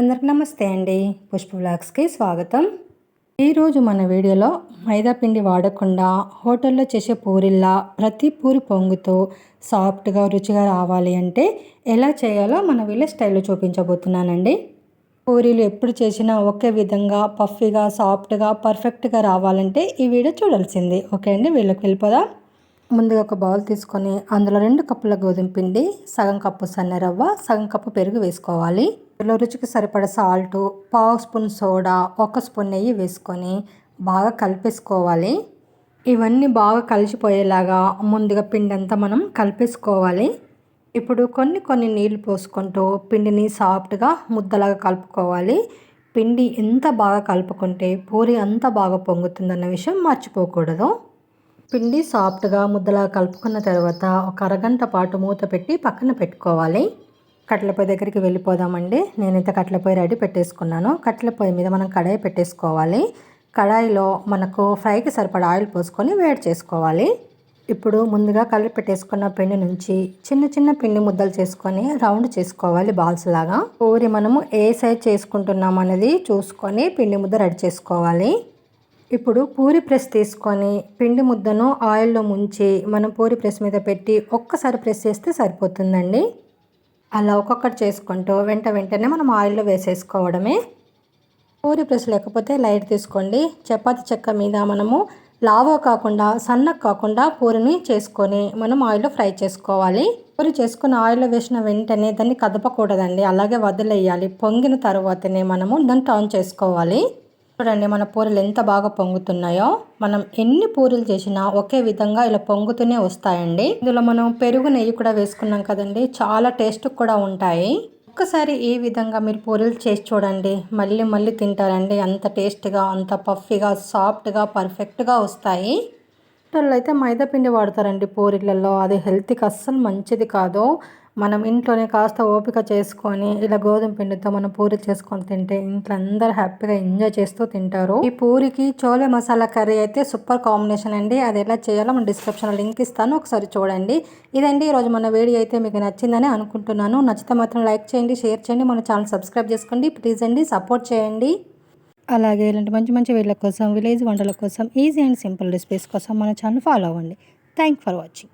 అందరికి నమస్తే అండి. పుష్ప బ్లాగ్స్కి స్వాగతం. ఈరోజు మన వీడియోలో మైదా పిండి వాడకుండా హోటల్లో చేసే పూరిల్లా ప్రతి పూరి పొంగుతో సాఫ్ట్గా రుచిగా రావాలి అంటే ఎలా చేయాలో మన వీళ్ళ స్టైల్లో చూపించబోతున్నానండి. పూరీలు ఎప్పుడు చేసినా ఒకే విధంగా పఫీగా సాఫ్ట్గా పర్ఫెక్ట్గా రావాలంటే ఈ వీడియో చూడాల్సింది. ఓకే అండి వీళ్ళకి వెళ్ళిపోదాం. ముందుగా ఒక బౌల్ తీసుకొని అందులో రెండు కప్పుల గోధుమ పిండి సగం కప్పు సన్న రవ్వ సగం కప్పు పెరుగు వేసుకోవాలి. ఇందులో రుచికి సరిపడ సాల్ట్ పావు స్పూన్ సోడా ఒక స్పూన్ నెయ్యి వేసుకొని బాగా కలిపేసుకోవాలి. ఇవన్నీ బాగా కలిసిపోయేలాగా ముందుగా పిండి అంతా మనం కలిపేసుకోవాలి. ఇప్పుడు కొన్ని కొన్ని నీళ్ళు పోసుకుంటూ పిండిని సాఫ్ట్గా ముద్దలాగా కలుపుకోవాలి. పిండి ఎంత బాగా కలుపుకుంటే పూరి అంత బాగా పొంగుతుందన్న విషయం మర్చిపోకూడదు. పిండి సాఫ్ట్గా ముద్దలా కలుపుకున్న తర్వాత ఒక అరగంట పాటు మూత పెట్టి పక్కన పెట్టుకోవాలి. కట్టెల పొయ్యి దగ్గరికి వెళ్ళిపోదామండి. నేనైతే కట్టెల పొయ్యి రెడీ పెట్టేసుకున్నాను. కట్టెల పొయ్యి మీద మనం కడాయి పెట్టేసుకోవాలి. కడాయిలో మనకు ఫ్రైకి సరిపడా ఆయిల్ పోసుకొని వేడి చేసుకోవాలి. ఇప్పుడు ముందుగా కలిపి పెట్టేసుకున్న పిండి నుంచి చిన్న చిన్న పిండి ముద్దలు చేసుకొని రౌండ్ చేసుకోవాలి బాల్స్ లాగా. ఊరి మనము ఏ సైజ్ చేసుకుంటున్నాం అనేది చూసుకొని పిండి ముద్ద రెడీ చేసుకోవాలి. ఇప్పుడు పూరి ప్రెస్ తీసుకొని పిండి ముద్దను ఆయిల్లో ముంచి మనం పూరి ప్రెస్ మీద పెట్టి ఒక్కసారి ప్రెస్ చేస్తే సరిపోతుందండి. అలా ఒక్కొక్కటి చేసుకుంటూ వెంట వెంటనే మనం ఆయిల్లో వేసేసుకోవడమే. పూరి ప్రెస్ లేకపోతే లైట్ తీసుకోండి. చపాతి చెక్క మీద మనము లావో కాకుండా సన్నకు కాకుండా పూరిని చేసుకొని మనం ఆయిల్లో ఫ్రై చేసుకోవాలి. పూరి చేసుకుని ఆయిల్లో వేసిన వెంటనే దాన్ని కదపకూడదండి. అలాగే వదిలేయాలి. పొంగిన తర్వాతనే మనము దాన్ని టర్న్ చేసుకోవాలి. చూడండి మన పూరీలు ఎంత బాగా పొంగుతున్నాయో? మనం ఎన్ని పూరీలు చేసినా ఒకే విధంగా ఇలా పొంగుతూనే వస్తాయండి. ఇందులో మనం పెరుగు నెయ్యి కూడా వేసుకున్నాం కదండి. చాలా టేస్ట్ కూడా ఉంటాయి. ఒక్కసారి ఈ విధంగా మీరు పూరీలు చేసి చూడండి. మళ్ళీ మళ్ళీ తింటారండి. అంత టేస్ట్గా అంత పఫీగా సాఫ్ట్గా పర్ఫెక్ట్గా వస్తాయి. వాళ్ళు అయితే మైదా పిండి వాడతారండి పూరీలలో. అది హెల్త్కి అస్సలు మంచిది కాదు. మనం ఇంట్లోనే కాస్త ఓపిక చేసుకొని ఇలా గోధుమ పిండితో మనం పూరి చేసుకొని తింటే ఇంట్లో అందరు హ్యాపీగా ఎంజాయ్ చేస్తూ తింటారు. ఈ పూరికి చోలే మసాలా కర్రీ అయితే సూపర్ కాంబినేషన్ అండి. అది ఎలా చేయాలో మన డిస్క్రిప్షన్లో లింక్ ఇస్తాను. ఒకసారి చూడండి. ఇదండి ఈరోజు మన వీడియో అయితే మీకు నచ్చిందని అనుకుంటున్నాను. నచ్చితే మాత్రం లైక్ చేయండి షేర్ చేయండి. మన ఛానల్ సబ్స్క్రైబ్ చేసుకోండి. ప్లీజ్ అండి సపోర్ట్ చేయండి. అలాగే ఇలాంటి మంచి మంచి వీళ్ళ కోసం విలేజ్ వంటల కోసం ఈజీ అండ్ సింపుల్ రెసిపీస్ కోసం మన ఛానల్ ఫాలో అవ్వండి. Thank for watching.